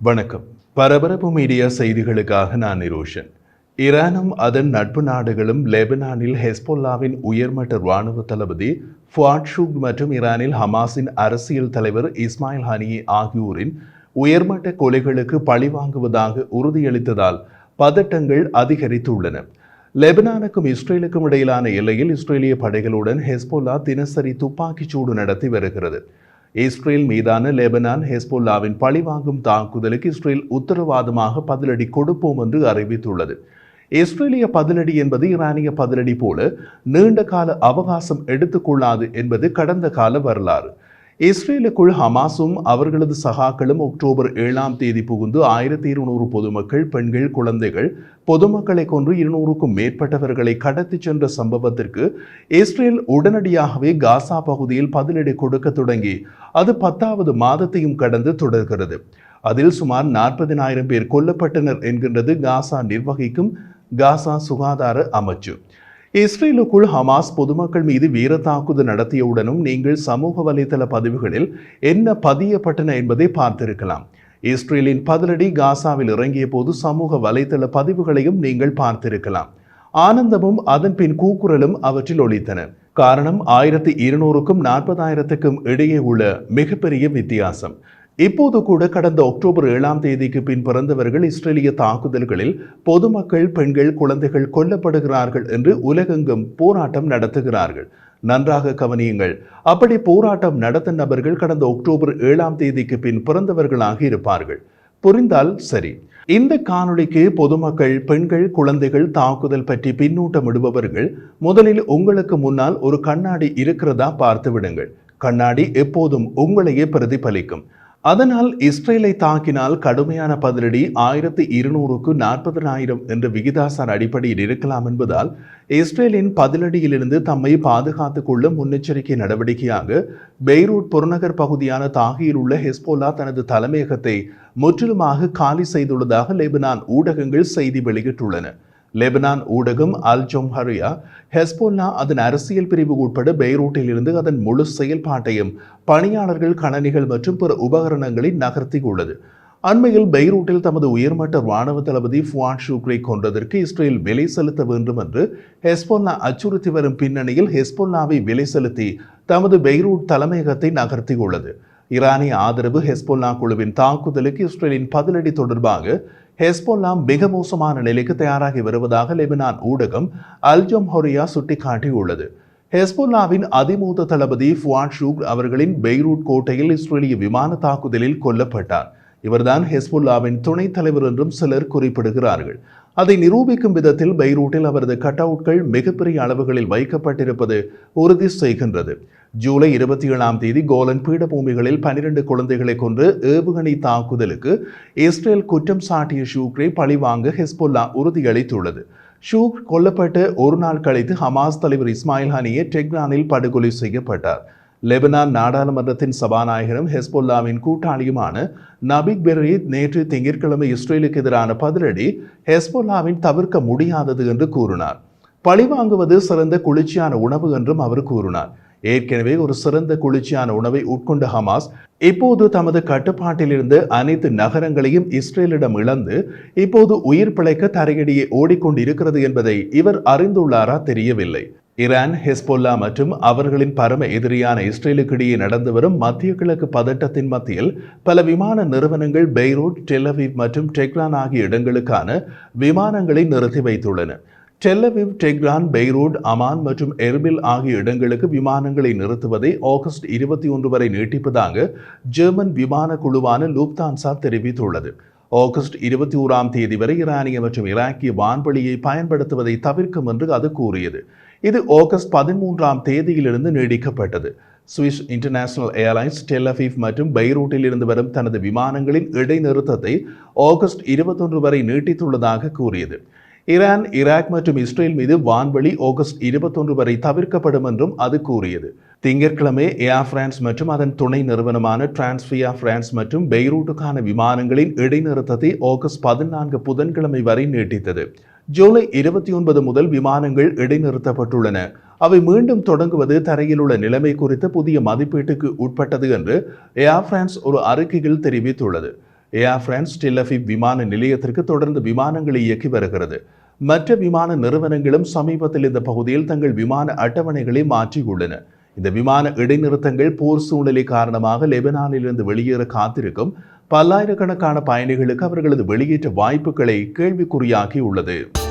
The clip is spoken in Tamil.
வணக்கம். பரபரப்பு மீடியா செய்திகளுக்காக நான் நிரோஷன். ஈரானும் அதன் நட்பு நாடுகளும் லெபனானில் ஹெஸ்போல்லாவின் உயர்மட்ட இராணுவ தளபதி ஃபுவாட் ஷூக் மற்றும் ஈரானில் ஹமாஸின் அரசியல் தலைவர் இஸ்மாயில் ஹனியே ஆகியோரின் உயர்மட்ட கொலைகளுக்கு பழிவாங்குவதாக உறுதியளித்ததால் பதட்டங்கள் அதிகரித்துள்ளன. லெபனானுக்கும் இஸ்ரேலுக்கும் இடையிலான எல்லையில் இஸ்ரேலிய படைகளுடன் ஹெஸ்போல்லா தினசரி துப்பாக்கிச் சூடு நடத்தி வருகிறது. இஸ்ரேல் மீதான லெபனான் ஹெஸ்போல்லாவின் பழிவாங்கும் தாக்குதலுக்கு இஸ்ரேல் உத்தரவாதமாக பதிலடி கொடுப்போம் என்று அறிவித்துள்ளது. இஸ்ரேலிய பதிலடி என்பது ஈரானிய பதிலடி போல நீண்ட கால அவகாசம் எடுத்துக்கொள்ளாது என்பது கடந்த கால வரலாறு. இஸ்ரேலுக்குள் ஹமாஸும் அவர்களது சகாக்களும் அக்டோபர் ஏழாம் தேதி புகுந்து ஆயிரத்தி இருநூறு பொதுமக்கள் பெண்கள் குழந்தைகள் பொதுமக்களை கொன்று இருநூறுக்கும் மேற்பட்டவர்களை கடத்திச் சென்ற சம்பவத்திற்கு இஸ்ரேல் உடனடியாகவே காசா பகுதியில் பதிலடி கொடுக்க தொடங்கி அது பத்தாவது மாதத்தையும் கடந்து தொடர்கிறது. அதில் சுமார் நாற்பதினாயிரம் பேர் கொல்லப்பட்டனர் என்கின்றது காசா நிர்வகிக்கும் காசா சுகாதார அமைச்சு. இஸ்ரேலுக்குள் ஹமாஸ் பொதுமக்கள் மீது வீர தாக்குதல் நடத்தியவுடனும் நீங்கள் சமூக வலைதள பதிவுகளில் என்ன பதியப்பட்டன என்பதை பார்த்திருக்கலாம். இஸ்ரேலின் பதிலடி காசாவில் இறங்கிய போது சமூக வலைதள பதிவுகளையும் நீங்கள் பார்த்திருக்கலாம். ஆனந்தமும் அதன் பின் கூக்குரலும் அவற்றில் ஒழித்தன காரணம் ஆயிரத்தி இருநூறுக்கும் நாற்பதாயிரத்துக்கும் இடையே உள்ள மிகப்பெரிய வித்தியாசம். இப்போது கூட கடந்த அக்டோபர் ஏழாம் தேதிக்கு பின் பிறந்தவர்கள் இஸ்ரேலிய தாக்குதல்களில் பொதுமக்கள் பெண்கள் குழந்தைகள் கொல்லப்படுகிறார்கள் என்று உலகெங்கும் போராட்டம் நடத்துகிறார்கள். நன்றாக கவனியுங்கள். அப்படி போராட்டம் நடத்த நபர்கள் கடந்த அக்டோபர் ஏழாம் தேதிக்கு பின் பிறந்தவர்களாக இருப்பார்கள். புரிந்தால் சரி. இந்த காணொளிக்கு பொதுமக்கள் பெண்கள் குழந்தைகள் தாக்குதல் பற்றி பின்னூட்டம் இடுபவர்கள் முதலில் உங்களுக்கு முன்னால் ஒரு கண்ணாடி இருக்கிறதா பார்த்து விடுங்கள் கண்ணாடி எப்போதும் உங்களையே பிரதிபலிக்கும். அதனால் இஸ்ரேலை தாக்கினால் கடுமையான பதிலடி ஆயிரத்தி இருநூறுக்கு நாற்பதனாயிரம் என்ற விகிதாசார அடிப்படையில் இருக்கலாம் என்பதால் இஸ்ரேலின் பதிலடியிலிருந்து தம்மை பாதுகாத்துக் கொள்ள முன்னெச்சரிக்கை நடவடிக்கையாக பெய்ரூட் புறநகர் பகுதியான தாகியில் உள்ள ஹெஸ்போலா தனது தலைமையகத்தை முற்றிலுமாக காலி செய்துள்ளதாக லெபனான் ஊடகங்கள் செய்தி வெளியிட்டுள்ளன. லெபனான் ஊடகம் அல் ஜொம்ஹரியா ஹெஸ்போல்லா அதன் அரசியல் பிரிவு உட்பட பெய்ரூட்டில் இருந்து அதன் முழு செயல்பாட்டையும் பணியாளர்கள் கணனிகள் மற்றும் பிற உபகரணங்களை நகர்த்தியுள்ளது. அண்மையில் பெய்ரூட்டில் தமது உயர்மட்ட ராணுவ தளபதி ஃபுவான் ஷூக்ரை கொன்றதற்கு இஸ்ரேல் விலை செலுத்த வேண்டும் என்று ஹெஸ்போல்லா அச்சுறுத்தி வரும் பின்னணியில் ஹெஸ்போல்லாவை விலை செலுத்தி தமது பெய்ரூட் தலைமையகத்தை நகர்த்தியுள்ளது. ஈரானிய ஆதரவு ஹெஸ்போல்லா குழுவின் தாக்குதலுக்கு இஸ்ரேலின் பதிலடி தொடர்பாக ஹெஸ்போல்லாம் மிக மோசமான நிலைக்கு தயாராகி வருவதாக லெபனான் ஊடகம் அல்ஜம் ஹொரியா சுட்டிக்காட்டியுள்ளது. ஹெஸ்போல்லாவின் அதிமூத்த தளபதி ஃபுவான் ஷூக் அவர்களின் பெய்ரூட் கோட்டையில் இஸ்ரேலிய விமான தாக்குதலில் கொல்லப்பட்டார். இவர்தான் ஹெஸ்புல்லாவின் துணைத் தலைவர் என்றும் சிலர் குறிப்பிடுகிறார்கள். அதை நிரூபிக்கும் விதத்தில் பைரூட்டில் அவரது கட் அவுட்கள் மிகப்பெரிய அளவுகளில் வைக்கப்பட்டிருப்பது உறுதி செய்கின்றது. ஜூலை இருபத்தி ஏழாம் தேதி கோலன் பீடபூமிகளில் பனிரெண்டு குழந்தைகளை கொன்று ஏவுகணை தாக்குதலுக்கு இஸ்ரேல் குற்றம் சாட்டிய ஷூக்ரை பழிவாங்க ஹெஸ்புல்லா உறுதியளித்துள்ளது. ஷூக் கொல்லப்பட்டு ஒரு நாள் கழித்து ஹமாஸ் தலைவர் இஸ்மாயில் ஹனியே டெக்ரானில் படுகொலை செய்யப்பட்டார். லெபனான் நாடாளுமன்றத்தின் சபாநாயகரும் ஹெஸ்பொல்லாவின் கூட்டாளியுமான நபிக் பெரீத் நேற்று திங்கட்கிழமை இஸ்ரேலுக்கு எதிரான பதிலடி ஹெஸ்பொல்லாவின் தவிர்க்க முடியாதது என்று கூறினார். பழிவாங்குவது சிறந்த குளிர்ச்சியான உணவு என்றும் அவர் கூறினார். ஏற்கனவே ஒரு சிறந்த குளிர்ச்சியான உணவை உட்கொண்ட ஹமாஸ் இப்போது தமது கட்டுப்பாட்டிலிருந்து அனைத்து நகரங்களையும் இஸ்ரேலிடம் இழந்து இப்போது உயிர் பிழைக்க தரையடியே ஓடிக்கொண்டிருக்கிறது என்பதை இவர் அறிந்துள்ளாரா தெரியவில்லை. ஈரான் ஹெஸ்போல்லா மற்றும் அவர்களின் பரம எதிரியான இஸ்ரேலுக்கிடையே நடந்து வரும் மத்திய கிழக்கு பதட்டத்தின் மத்தியில் பல விமான நிறுவனங்கள் பெய்ரூட் டெலவிவ் மற்றும் டெக்ரான் ஆகிய இடங்களுக்கான விமானங்களை நிறுத்தி வைத்துள்ளன. டெல்லவிவ் டெக்ரான் பெய்ரூட் அமான் மற்றும் எர்பில் ஆகிய இடங்களுக்கு விமானங்களை நிறுத்துவதை ஆகஸ்ட் இருபத்தி ஒன்று வரை நீட்டிப்பதாக ஜெர்மன் விமான குழுவான லூப்தான்சா தெரிவித்துள்ளது. ஆகஸ்ட் இருபத்தி ஓராம் தேதி வரை ஈரானிய மற்றும் ஈராக்கிய வான்வழியை பயன்படுத்துவதை தவிர்க்கும் என்று அது கூறியது. இது ஆகஸ்ட் பதிமூன்றாம் தேதியிலிருந்து நீடிக்கப்பட்டது. சுவிஸ் இன்டர்நேஷனல் ஏர்லைன்ஸ் டெல்லஃபீஃப் மற்றும் பைரூட்டில் இருந்து வரும் தனது விமானங்களின் இடைநிறுத்தத்தை ஆகஸ்ட் இருபத்தொன்று வரை நீட்டித்துள்ளதாக கூறியது. ஈரான் ஈராக் மற்றும் இஸ்ரேல் மீது வான்வழி ஆகஸ்ட் இருபத்தொன்று வரை தவிர்க்கப்படும் என்றும் அது கூறியது. திங்கட்கிழமை ஏர் பிரான்ஸ் மற்றும் அதன் துணை நிறுவனமான டிரான்ஸ்பியா பிரான்ஸ் மற்றும் பெய்ரூட்டுக்கான விமானங்களின் இடைநிறுத்தத்தை ஆகஸ்ட் பதினான்கு புதன்கிழமை வரை நீட்டித்தது. ஜூலை இருபத்தி ஒன்பது முதல் விமானங்கள் இடைநிறுத்தப்பட்டுள்ளன. அவை மீண்டும் தொடங்குவது தரையில் உள்ள நிலைமை குறித்த புதிய மதிப்பீட்டுக்கு உட்பட்டது என்று ஏர் பிரான்ஸ் ஒரு அறிக்கையில் தெரிவித்துள்ளது. ஏர் பிரான்ஸ் டெல்லஃபிப் விமான நிலையத்திற்கு தொடர்ந்து விமானங்களை இயக்கி வருகிறது. மற்ற விமான நிறுவனங்களும் சமீபத்தில் இந்த பகுதியில் தங்கள் விமான அட்டவணைகளை மாற்றியுள்ளன. இந்த விமான இடைநிறுத்தங்கள் போர் சூழ்நிலை காரணமாக லெபனானிலிருந்து வெளியேற காத்திருக்கும் பல்லாயிரக்கணக்கான பயணிகளுக்கு அவர்களது வெளியேற்ற வாய்ப்புகளை கேள்விக்குறியாகியுள்ளது உள்ளது